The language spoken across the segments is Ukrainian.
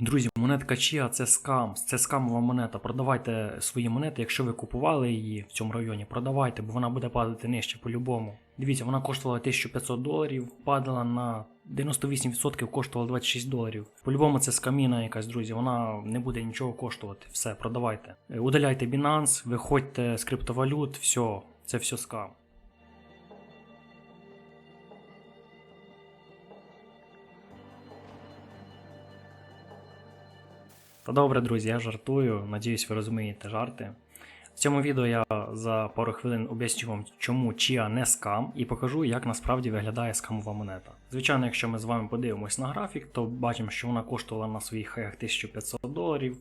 Друзі, монетка Чія це скам, це скамова монета. Продавайте свої монети, якщо ви купували її в цьому районі, продавайте, бо вона буде падати нижче по-любому. Дивіться, вона коштувала 1500 доларів, падала на 98% коштувала 26 доларів. По-любому це скаміна якась, друзі, вона не буде нічого коштувати. Все, продавайте. Е, Удаляйте Binance, виходьте з криптовалют, все, це все скам. Та добре, друзі, я жартую. Надіюсь, ви розумієте жарти. В цьому відео я за пару хвилин об'ясню вам, чому Чія не скам, і покажу, як насправді виглядає скамова монета. Звичайно, якщо ми з вами подивимось на графік, то бачимо, що вона коштувала на своїх хаях 1500 доларів.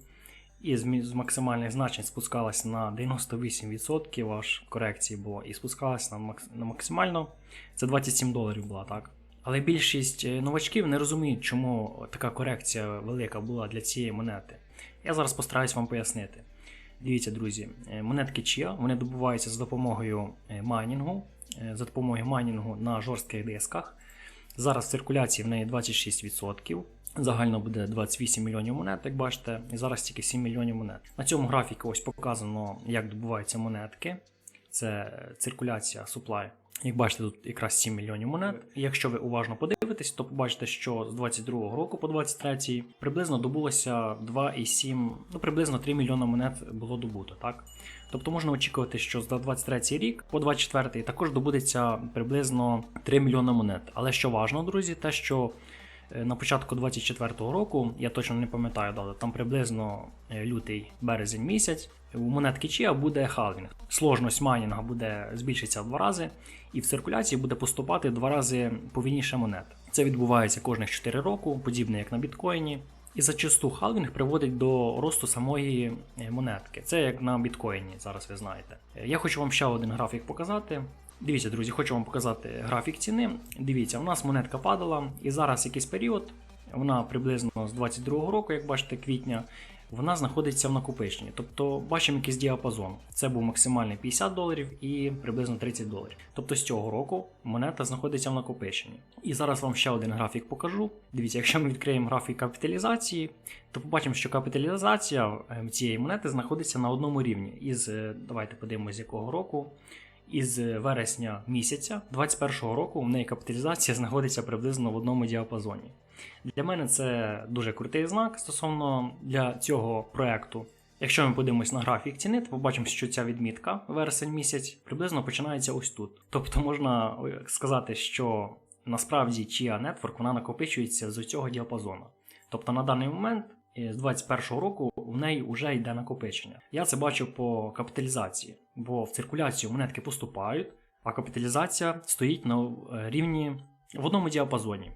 І з, максимальних значень спускалась на 98% аж корекції було, і спускалась на, на максимально. Це 27 доларів була, так? Але більшість е, новачків не розуміють, чому така корекція велика була для цієї монети. Я зараз постараюсь вам пояснити. Дивіться, друзі, е, монетки Chia вони добуваються за допомогою е, майнінгу, за допомогою майнінгу на жорстких дисках. Зараз в циркуляції в неї 26%. Загально буде 28 мільйонів монет, як бачите, і зараз тільки 7 мільйонів монет. На цьому графіку ось показано, як добуваються монетки. Це циркуляція supply. Як бачите, тут якраз 7 мільйонів монет. Якщо ви уважно подивитесь, то побачите, що з 22 року по 23 приблизно добулося 2,7, ну приблизно 3 мільйона монет було добуто, так? Тобто можна очікувати, що за 23 рік по 24 також добудеться приблизно 3 мільйона монет. Але що важливо, друзі, те, що е, на початку 24-го року, я точно не пам'ятаю там приблизно е, лютий березень місяць. У монетки Чія буде халвінг. Сложність майнінга буде збільшитися в два рази, і в циркуляції буде поступати в два рази повільніше монет. Це відбувається кожних 4 роки, подібне як на біткоїні. І зачасту халвінг приводить до росту самої е, монетки. Це як на біткоїні, зараз ви знаєте. Е, Я хочу вам ще один графік показати. Дивіться, друзі, хочу вам показати графік ціни. Дивіться, у нас монетка падала, і зараз якийсь період, вона приблизно з 22 року, як бачите, квітня, вона знаходиться в накопиченні. Тобто бачимо якийсь діапазон. Це був максимальний 50 доларів і приблизно 30 доларів. Тобто з цього року монета знаходиться в накопиченні. І зараз вам ще один графік покажу. Дивіться, якщо ми відкриємо графік капіталізації, то побачимо, що капіталізація е, цієї монети знаходиться на одному рівні. Із е, давайте подивимось, з якого року. Із вересня місяця 2021 року в неї капіталізація знаходиться приблизно в одному діапазоні. Для мене це дуже крутий знак стосовно для цього проекту. Якщо ми подивимось на графік ціни, то побачимо, що ця відмітка вересень місяць приблизно починається ось тут. Тобто можна сказати, що насправді Chia Network вона накопичується з цього діапазону. Тобто на даний момент е, з 2021 року в неї вже йде накопичення. Я це бачу по капіталізації, бо в циркуляцію монетки поступають, а капіталізація стоїть на е, рівні в одному діапазоні.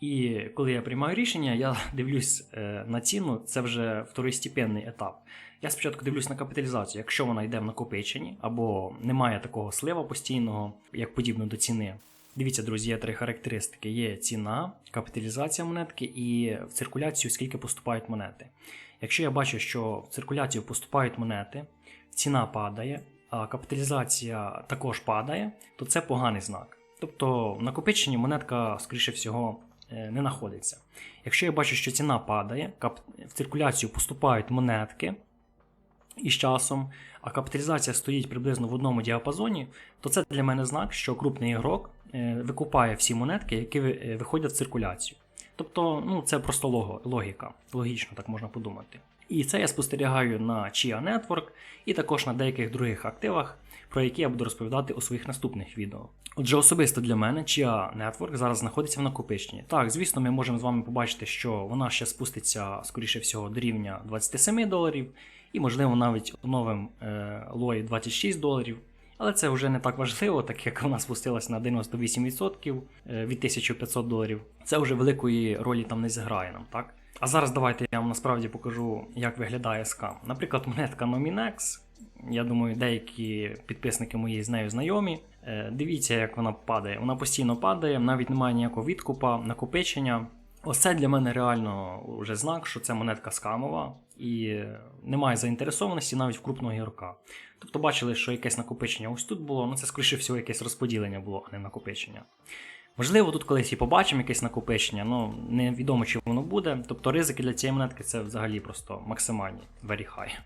І коли я приймаю рішення, я дивлюсь е, на ціну, це вже второстепенний етап. Я спочатку дивлюсь на капіталізацію, якщо вона йде в накопиченні, або немає такого слива постійного, як подібно до ціни. Дивіться, друзі, є три характеристики: є ціна, капіталізація монетки і в циркуляцію, скільки поступають монети. Якщо я бачу, що в циркуляцію поступають монети, ціна падає, а капіталізація також падає, то це поганий знак. Тобто в накопиченні монетка, скоріше всього, не знаходиться. Якщо я бачу, що ціна падає, в циркуляцію поступають монетки із часом, а капіталізація стоїть приблизно в одному діапазоні, то це для мене знак, що крупний ігрок е, викупає всі монетки, які е, виходять в циркуляцію. Тобто, ну, це просто логіка, логічно так можна подумати. І це я спостерігаю на Chia Network і також на деяких других активах, про які я буду розповідати у своїх наступних відео. Отже, особисто для мене Chia Network зараз знаходиться в накопиченні. Так, звісно, ми можемо з вами побачити, що вона ще спуститься, скоріше всього, до рівня 27 доларів, і, можливо, навіть новим е, лої 26 доларів. Але це вже не так важливо, так як вона спустилась на 98% е, від 1500 доларів. Це вже великої ролі там не зіграє нам, так? А зараз давайте я вам насправді покажу, як виглядає скам. Наприклад, монетка Nominex. Я думаю, деякі підписники мої з нею знайомі. Е, Дивіться, як вона падає. Вона постійно падає, навіть немає ніякого відкупа, накопичення. Ось це для мене реально вже знак, що це монетка скамова і немає заінтересованості навіть в крупного ігрока. Тобто бачили, що якесь накопичення ось тут було, ну це скоріше всього якесь розподілення було, а не накопичення. Можливо, тут колись і побачимо якесь накопичення, але невідомо, чи воно буде. Тобто ризики для цієї монетки це взагалі просто максимальні, very high.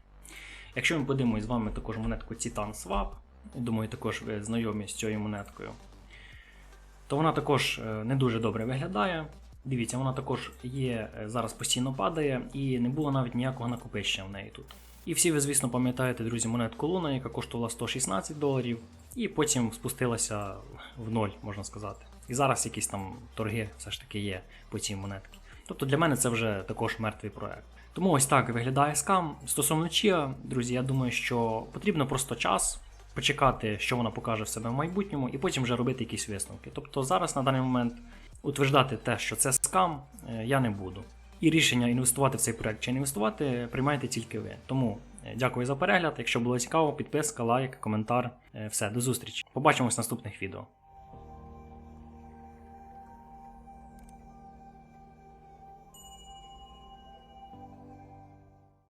Якщо ми подивимося з вами також монетку Titan Swap, думаю, також ви знайомі з цією монеткою, то вона також е, не дуже добре виглядає. Дивіться, вона також є, е, зараз постійно падає, і не було навіть ніякого накопичення в неї тут. І всі ви, звісно, пам'ятаєте, друзі, монетку Луна, яка коштувала 116 доларів, і потім спустилася в ноль, можна сказати. І зараз якісь там торги все ж таки є по цій монетці. Тобто для мене це вже також мертвий проект. Тому ось так виглядає скам. Стосовно Чія, друзі, я думаю, що потрібно просто час почекати, що вона покаже в себе в майбутньому, і потім вже робити якісь висновки. Тобто зараз на даний момент утверждати те, що це скам, е, я не буду. І рішення інвестувати в цей проект чи не інвестувати приймаєте тільки ви. Тому е, дякую за перегляд. Якщо було цікаво, підписка, лайк, коментар. Е, Все, до зустрічі. Побачимось в наступних відео.